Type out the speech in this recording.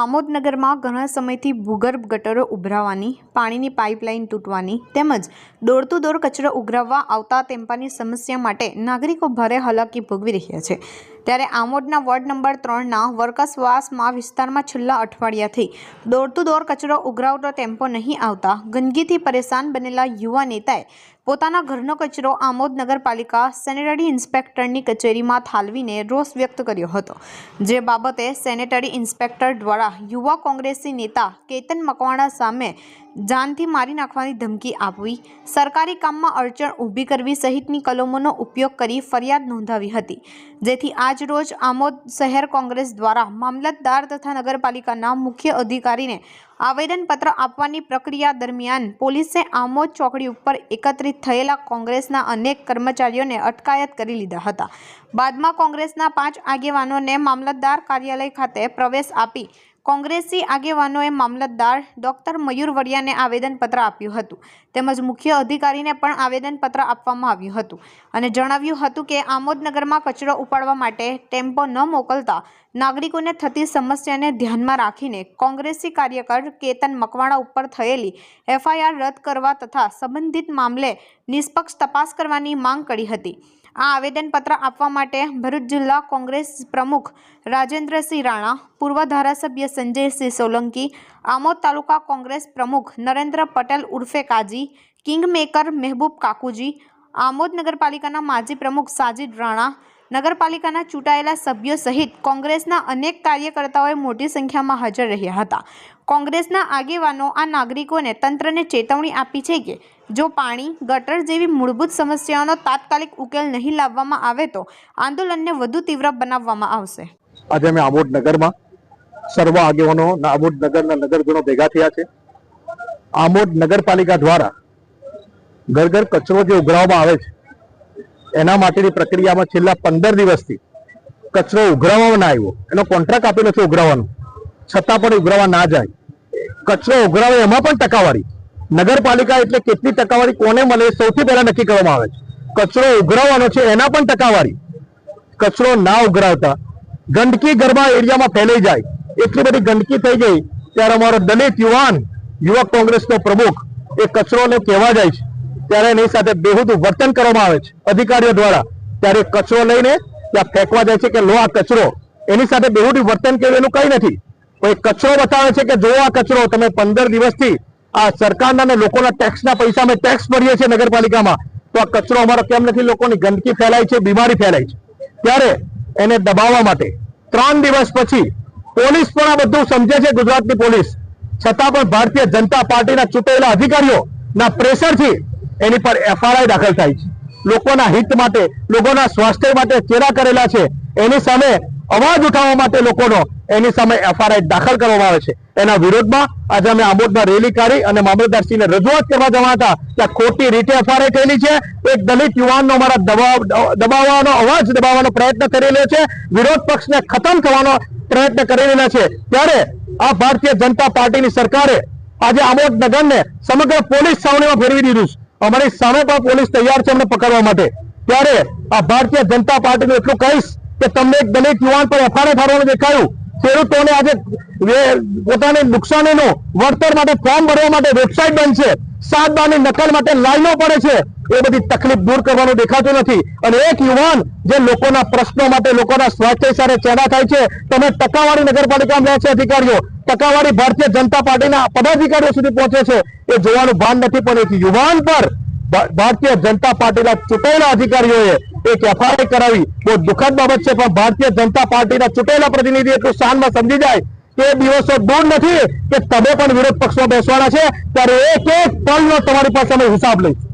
આમોદનગરમાં ઘણા સમયથી ભૂગર્ભ ગટરો ઉભરાવાની, પાણીની પાઇપલાઇન તૂટવાની તેમજ દોડતું દોર કચરો ઉઘરાવવા આવતા ટેમ્પાની સમસ્યા માટે નાગરિકો ભારે હાલાકી ભોગવી રહ્યા છે. ત્યારે આમોદના વોર્ડ નંબર ત્રણના વર્કસવાસમાં વિસ્તારમાં છેલ્લા અઠવાડિયાથી દોડતું દોર કચરો ઉઘરાવતો ટેમ્પો નહીં આવતા ગંદકીથી પરેશાન બનેલા યુવા નેતાએ પોતાના ઘરનો કચરો આમોદ નગરપાલિકા સેનેટરી ઇન્સ્પેક્ટરની કચેરીમાં ઠાલવીને રોષ વ્યક્ત કર્યો હતો. જે બાબતે સેનેટરી ઇન્સ્પેક્ટર દ્વારા યુવા કોંગ્રેસી નેતા કેતન મકવાણા સામે જાનથી મારી નાખવાની ધમકી આપવી, સરકારી કામમાં અડચણ ઊભી કરવી સહિતની કલમોનો ઉપયોગ કરી ફરિયાદ નોંધાવી હતી, જેથી આજ રોજ આમોદ શહેર કોંગ્રેસ દ્વારા મામલતદાર તથા નગરપાલિકાના મુખ્ય અધિકારીને આવેદનપત્ર આપવાની પ્રક્રિયા દરમિયાન પોલીસે આમોદ ચોકડી ઉપર એકત્રિત થયેલા કોંગ્રેસના અનેક કર્મચારીઓને અટકાયત કરી લીધા હતા. બાદમાં કોંગ્રેસના પાંચ આગેવાનોને મામલતદાર કાર્યાલય ખાતે પ્રવેશ આપી કોંગ્રેસી આગેવાનોએ મામલતદાર ડોક્ટર મયુર વડિયાને આવેદનપત્ર આપ્યું હતું. તેમજ મુખ્ય અધિકારીને પણ આવેદનપત્ર આપવામાં આવ્યું હતું અને જણાવ્યું હતું કે, આમોદનગરમાં કચરો ઉપાડવા માટે ટેમ્પો ન મોકલતા નાગરિકોને થતી સમસ્યાને ધ્યાનમાં રાખીને કોંગ્રેસી કાર્યકર કેતન મકવાણા ઉપર થયેલી એફઆઈઆર રદ કરવા તથા સંબંધિત મામલે નિષ્પક્ષ તપાસ કરવાની માંગ કરી હતી. આ આવેદનપત્ર આપવા માટે ભરૂચ જિલ્લા કોંગ્રેસ પ્રમુખ રાજેન્દ્રસિંહ રાણા, પૂર્વ ધારાસભ્ય સંજયસિંહ સોલંકી, આમોદ તાલુકા કોંગ્રેસ પ્રમુખ નરેન્દ્ર પટેલ ઉર્ફે કાજી, કિંગમેકર મહેબૂબ કાકુજી, આમોદ નગરપાલિકાના માજી પ્રમુખ સાજિદ રાણા નગરપાલિકાના ચૂંટાયેલા સભ્યો સહિત કોંગ્રેસના અનેક કાર્યકર્તાઓએ મોટી સંખ્યામાં હાજર રહ્યા હતા. કોંગ્રેસના આગેવાનો આ નાગરિકોને તંત્રને ચેતવણી આપી છે કે જો પાણી, ગટર જેવી મૂળભૂત સમસ્યાઓનો તાત્કાલિક ઉકેલ નહીં લાવવામાં આવે તો આંદોલનને વધુ તીવ્ર બનાવવામાં આવશે. આજે અમે આમોદ નગરમાં સર્વ આગેવાનો આમોદ નગરના નગરજનો ભેગા થયા છે. આમોદ નગરપાલિકા દ્વારા ઘર ઘર કચરો જે ઉઘરાવવામાં આવે છે એના માટેની પ્રક્રિયામાં છેલ્લા પંદર દિવસથી કચરો ઉઘરાવવામાં ના આવ્યો. એનો કોન્ટ્રાક્ટ આપેલો છે ઉઘરાવવાનો. છતાં પણ ઉઘરાવા ના જાય. કચરો ઉઘરાવે એમાં પણ ટકાવારી. નગરપાલિકા એટલે કેટલી ટકાવારી, કોને મળે સૌથી પહેલા નક્કી કરવામાં આવે છે. કચરો ઉઘરાવવાનો છે એના પણ ટકાવારી. કચરો ના ઉઘરાવતા. ગંદકી ગરબા એરિયામાં ફેલાઈ જાય. એટલી બધી ગંદકી થઈ ગઈ. ત્યારે અમારો દલિત યુવાન, યુવક કોંગ્રેસનો પ્રમુખ એ કચરોને કહેવા જાય છે. ત્યારે એની સાથે બેહુદું વર્તન કરવામાં આવે છે. અધિકારીઓ દ્વારા ત્યારે કચરો લઈને ત્યાં ફેંકવા જાય છે કે લો આ કચરો. એની સાથે બેહુદું વર્તન કર્યું એનું કઈ નથી. પણ કચરો બતાવે છે કે જો આ કચરો તમે પંદર દિવસથી આ સરકારના અને લોકોના ટેક્સના પૈસા અમે ટેક્સ ભરીએ છીએ નગરપાલિકામાં, તો આ કચરો અમારો કેમ નથી? લોકોની ગંદકી ફેલાય છે, બીમારી ફેલાય છે. ત્યારે એને દબાવવા માટે ત્રણ દિવસ પછી પોલીસ પણ આ બધું સમજે છે, ગુજરાતની પોલીસ. છતાં પણ ભારતીય જનતા પાર્ટીના ચૂંટાયેલા અધિકારીઓ ના પ્રેશરથી એની પર એફઆરઆઈ દાખલ થાય છે. લોકોના હિત માટે, લોકોના સ્વાસ્થ્ય માટે ચેરા કરેલા છે. એની સામે અવાજ ઉઠાવવા માટે લોકોનો એની સામે એફઆરઆઈ દાખલ કરવામાં આવે છે. એના વિરોધમાં આજે અમે આંબોદમાં રેલી કાઢી અને મામલતદારશ્રીને રજૂઆત કરવા જવા હતા ત્યાં ખોટી રીતે એફઆરઆઈ થયેલી છે. એક દલિત યુવાનનો અમારા દબાવવાનો, અવાજ દબાવવાનો પ્રયત્ન કરી રહ્યો છે. વિરોધ પક્ષને ખતમ કરવાનો પ્રયત્ન કરી રહેલા છે. ત્યારે આ ભારતીય જનતા પાર્ટીની સરકારે આજે આંબોદ નગરને સમગ્ર પોલીસ છાવણીમાં ફેરવી દીધું છે. અમારી સામે પણ પોલીસ તૈયાર છે અમને પકડવા માટે. ત્યારે આ ભારતીય જનતા પાર્ટીનું એટલું કહીશ કે તમને એક દલિત યુવાન પર એફઆરઆઈ થવાનું દેખાયું. ખેડૂતોને આજે પોતાની નુકસાનીનું વળતર માટે ફોર્મ ભરવા માટે વેબસાઇટ બંધ છે. સાત બારની નકલ માટે લાઈનો પડે છે. એ બધી તકલીફ દૂર કરવાનું દેખાતું નથી. અને એક યુવાન જે લોકોના પ્રશ્નો માટે લોકોના સ્વાસ્થ્ય સાથે ચેડા થાય છે. તમે ટકાવાળી નગરપાલિકામાં રહે છે અધિકારીઓ. ટકાવારી ભારતીય જનતા પાર્ટીના પદાધિકારીઓ સુધી પહોંચે છે. એ જોવાનું ભાન નથી, પણ એક યુવાન પર ભારતીય જનતા પાર્ટીના ચૂંટાયેલા અધિકારીઓએ એક એફઆઈઆર કરાવી. બહુ દુઃખદ બાબત છે, પણ ભારતીય જનતા પાર્ટીના ચૂંટાયેલા પ્રતિનિધિ એટલું શાનમાં સમજી જાય કે દિવસો દૂર નથી કે તમે પણ વિરોધ પક્ષમાં બેસવાના છે. ત્યારે એક એક પલનો તમારી પાસે અમે હિસાબ લઈશું.